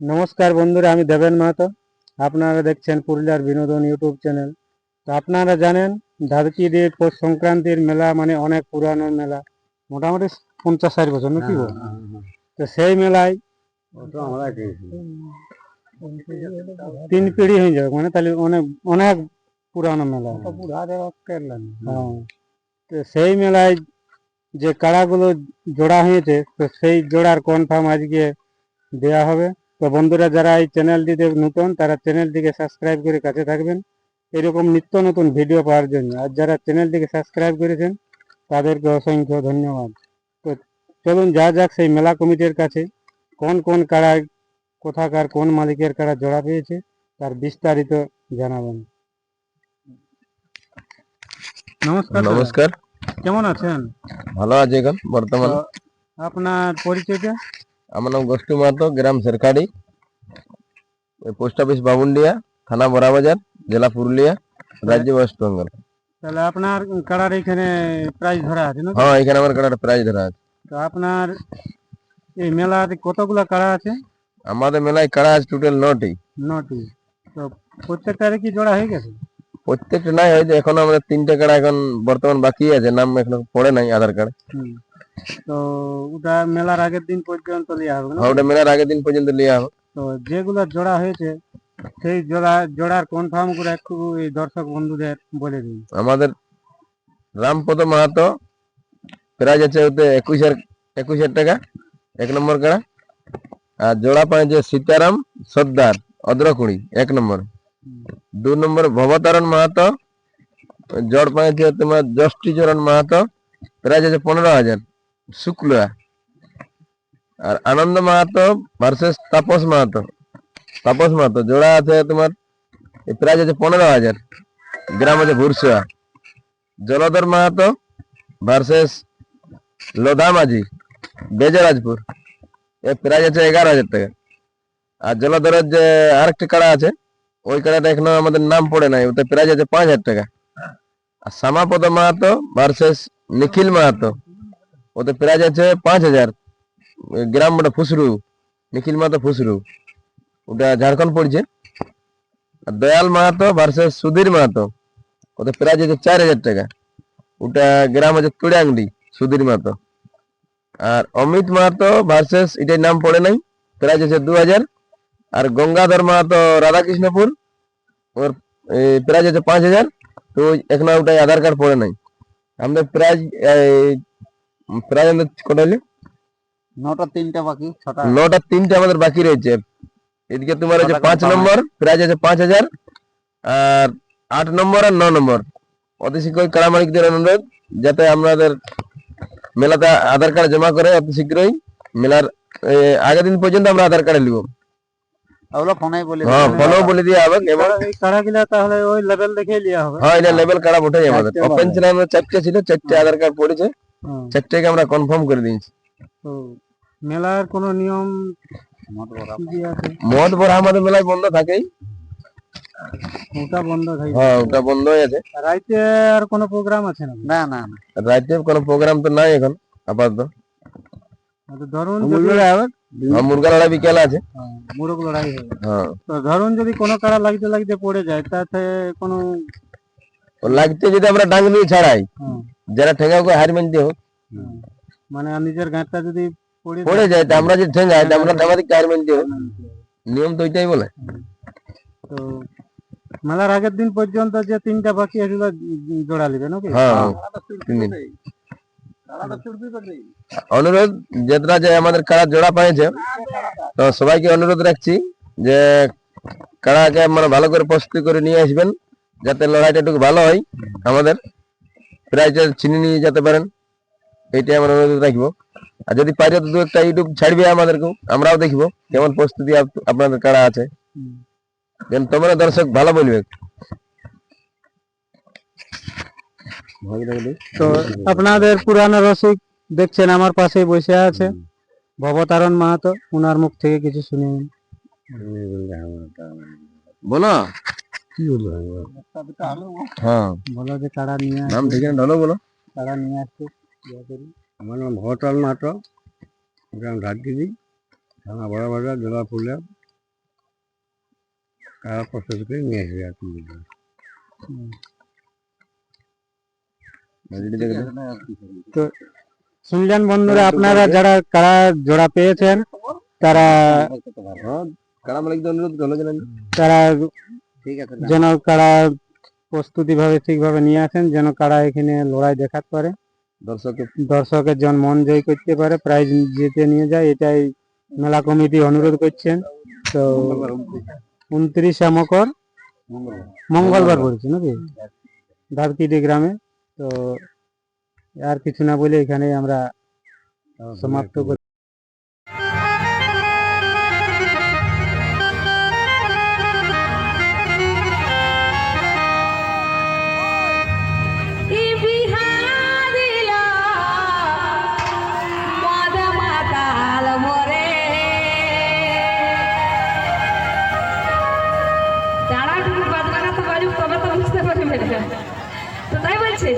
নমস্কার বন্ধুরা আমি দেবেন মাহাতো। আপনারা দেখছেন পুরুলিয়ার বিনোদন ইউটিউব চ্যানেল। তো আপনারা জানেন ধারকিদের পৌষ সংক্রান্তির মেলা মানে অনেক পুরানো মেলা। মোটামুটি পঞ্চাশ ষাট বছর নাকি তো সেই মেলায় তিন পিঢ়ি হয়ে যাবে মানে তাহলে অনেক অনেক পুরানো মেলা। হ্যাঁ। তো সেই মেলায় যে কাড়াগুলো জোড়া হয়েছে তো সেই জোড়ার কনফার্ম আজকে দেয়া হবে। তো বন্ধুরা যারা এই চ্যানেলটিতে নতুন তারা চ্যানেলটিকে সাবস্ক্রাইব করে কাছে থাকবেন। এরকম নিত্য নতুন ভিডিও পাওয়ার জন্য। আর যারা চ্যানেলটিকে সাবস্ক্রাইব করেছেন তাদেরকে অসংখ্য ধন্যবাদ। তো চলুন যা যাক সেই মেলা কমিটির কাছে। কোন কোন কাড়ায় কোথাকার কোন মালিকের কাড়া জোড়া পেয়েছে তার বিস্তারিত জানাবেন। নমস্কার নমস্কার। কেমন আছেন? ভালো আছে এখন বর্তমান। আপনার পরিচয়টা? আমার নাম গোষ্ঠী মাহাতো গ্রাম সেরকাড়ি পোস্ট অফিস বাবুন্ডিয়া থানা বড়াবাজার জেলা পুরুলিয়া রাজ্য ওয়েস্ট বেঙ্গল। তাহলে আপনার কাড়ার এখানে প্রাইজ ধরা আছে না হ্যাঁ এখানে আমার কাড়ার প্রাইজ ধরা আছে। তো আপনার এই মেলাতে কতগুলা কাড়া আছে? আমাদের মেলায় কাড়া আছে টোটাল নটি। নটি। তো প্রত্যেকটারে কি জোড়া হয়ে গেছে? প্রত্যেকটা নাই হয়েছে এখন আমাদের তিনটে কাড়া এখন বর্তমান বাকি আছে নাম এখনও পড়ে নাই আধার কার্ড। তো ওটা মেলার আগের দিন পর্যন্ত লিয়া হবে না? হ্যাঁ ওটা মেলার আগের দিন পর্যন্ত লিয়া হবে। তো যেগুলো জোড়া হয়েছে সেই জোড়া জোড়ার কনফার্ম করে একটু এই দর্শক বন্ধুদের বলে দিন। আমাদের রামপদ মাহাতো প্রাইজ আছে ওতে একুশ হাজার একুশ হাজার টাকা এক নম্বর কাড়া। আর জোড়া পাইছে সীতারাম সর্দার অদ্রকুড়ি এক নম্বর। দু নম্বর ভবতারণ মাহাতো জড় পাইছে তোমার যষ্টি চরণ মাহাতো প্রাইজ আছে পনেরো হাজার। শুক্লা আর আনন্দ মাহাতো ভার্সেস তাপস মাহাতো। তাপস মাহাতো, জোড়া আছে তোমার প্রাইজ আছে পনেরো হাজার, গ্রাম আছে ভুরসুয়া। Jaldhar Mahato versus Lodha Majhi Bejrajpur, a prize আছে এগারো হাজার টাকা। আর জলধরের যে আরেকটি কাড়া আছে, ওই কাড়াটা এখনও আমাদের নাম পড়ে নাই, ওতে প্রাইজ আছে পাঁচ হাজার টাকা। আর শ্যামাপদ মাহাতো ভার্সেস নিখিল মাহাতো ওতে প্রাইজ আছে পাঁচ হাজার গ্রাম ওটা ফুসরু নিখিল মাহাতো ফুসরু ওটা ঝাড়খণ্ড পড়ছে আর দয়াল মাহাতো ভার্সেস সুধীর মাহাতো ওতে প্রাইজ আছে চার হাজার টাকা ওটা গ্রাম আছে তুড়াংডি সুধীর মাহাতো আর অমিত মাহাতো ভার্সেস এটার নাম পড়ে নাই প্রাইজ আছে দু হাজার আর গঙ্গাধর মাহাতো রাধাকৃষ্ণপুর ওর প্রাইজ আছে পাঁচ হাজার তো এখনও ওটাই আধার কার্ড পড়ে নাই আমাদের প্রাইজ প্রাইজ আমাদের কটা হলো নটা তিনটা বাকি ছটা। নটা তিনটে আমাদের বাকি রয়েছে। এদিকে তোমার আছে পাঁচ নম্বর প্রাইজ আছে পাঁচ হাজার। আর আট নম্বর আর ন নম্বর। অতি শীঘ্রই মালিকদের অনুরোধ? যাতে আমাদের মেলাতে আধার কার্ড জমা করে অতি শীঘ্রই মেলার আগের দিন পর্যন্ত আমরা আধার কার্ড নিব। ওগুলো ফোনে বলে হ্যাঁ ফোনও বলে দিয়ে হবে এবং তাহলে ওই লেভেল দেখে লিয়া হবে। হ্যাঁ এটা লেভেল কার্ড ওঠাই আমাদের। চারটে ওপেন ছিল চারটে ছিল চারটে আধার কার্ড পড়েছে। চারটেকে আমরা কনফার্ম করে দিয়েছি। তো মেলার কোনো নিয়ম মদ ভরা আমাদের মেলায় বন্ধ থাকেই। ওটা বন্ধ থাকে হ্যাঁ ওটা বন্ধ হয়ে আছে রাইতে আর কোনো প্রোগ্রাম আছে না না না না। রাতে কোনো প্রোগ্রাম তো নাই এখন আপাতত। ধরুন যদি হ্যাঁ, মুরগা লড়াই বিকেল আছে। হ্যাঁ, লড়াই হ্যাঁ। তো ধরুন যদি কোনো কাড়া লাগতে লাগতে পড়ে যায় তাতে কোনো লাগতে যদি আমরা ডাং দিয়ে ছাড়াই হুম, যারা ঠেঙ্গা করে হার মানতে হোক মানে নিজের গাঁটটা যদি পড়ে যায়, পড়ে যায় তো আমরা যদি ঠেঙ্গাই তো আমরা আমাদের হার মানতে হোক। নিয়ম তো ওইটাই বলে। তো মেলার আগের দিন পর্যন্ত যে তিনটা বাকি এগুলো জোড়া হ্যাঁ। তিন দিন। অনুরোধ যেটা যে আমাদের কারা জোড়া পাইছে তো সবাইকে অনুরোধ রাখছি যে কারাকে মানে ভালো করে প্রস্তুতি করে নিয়ে আসবেন যাতে লড়াইটা একটু ভালো হয় আমাদের। প্রাইজটা চিনি নিয়ে যেতে পারেন। এইটাই আমরা অনুরোধ রাখব। আর যদি পারি তো দু একটা ইউটিউব ছাড়বে আমাদেরকেও আমরাও দেখব কেমন প্রস্তুতি আপনাদের কারা আছে। যেন তোমরা দর্শক ভালো বলবে। তো আপনাদের পুরানো রসিক দেখছেন আমার পাশেই বসে আছে ভবতারণ মাহাতো উনার মুখ থেকে কিছু শুনে বলো। কি বলব হ্যাঁ। বলো যে কাড়া নিয়ে নাম ঠিকানা ঢলো বলো। কাড়া নিয়ে আসছে? আমার নাম ভরতাল মাহাতো। গ্রাম ঝাড়কিদি থানা বড়বাজার জেলা পুরুলিয়া। কারা প্রসেস করে নিয়ে আসবে আর কি তো শুনলেন বন্ধুরা আপনারা যারা কারা জোড়া পেয়েছেন তারা তারা যেন কারা প্রস্তুতি ভাবে ঠিকভাবে নিয়ে আসেন যেন কারা এখানে লড়াই দেখাতে পারে। দর্শকের দর্শকের জন মন জয় করতে পারে প্রাইজ জিতে নিয়ে যায় এটাই মেলা কমিটি অনুরোধ করছেন। তো উনত্রিশে মকর মঙ্গলবার পড়েছে নাকি? ধারকিডি গ্রামে। তো আর কিছু না বলে এখানে আমরা সমাপ্ত করি। বাজুক তবে তো বুঝতে পারবে তো তাই বলছে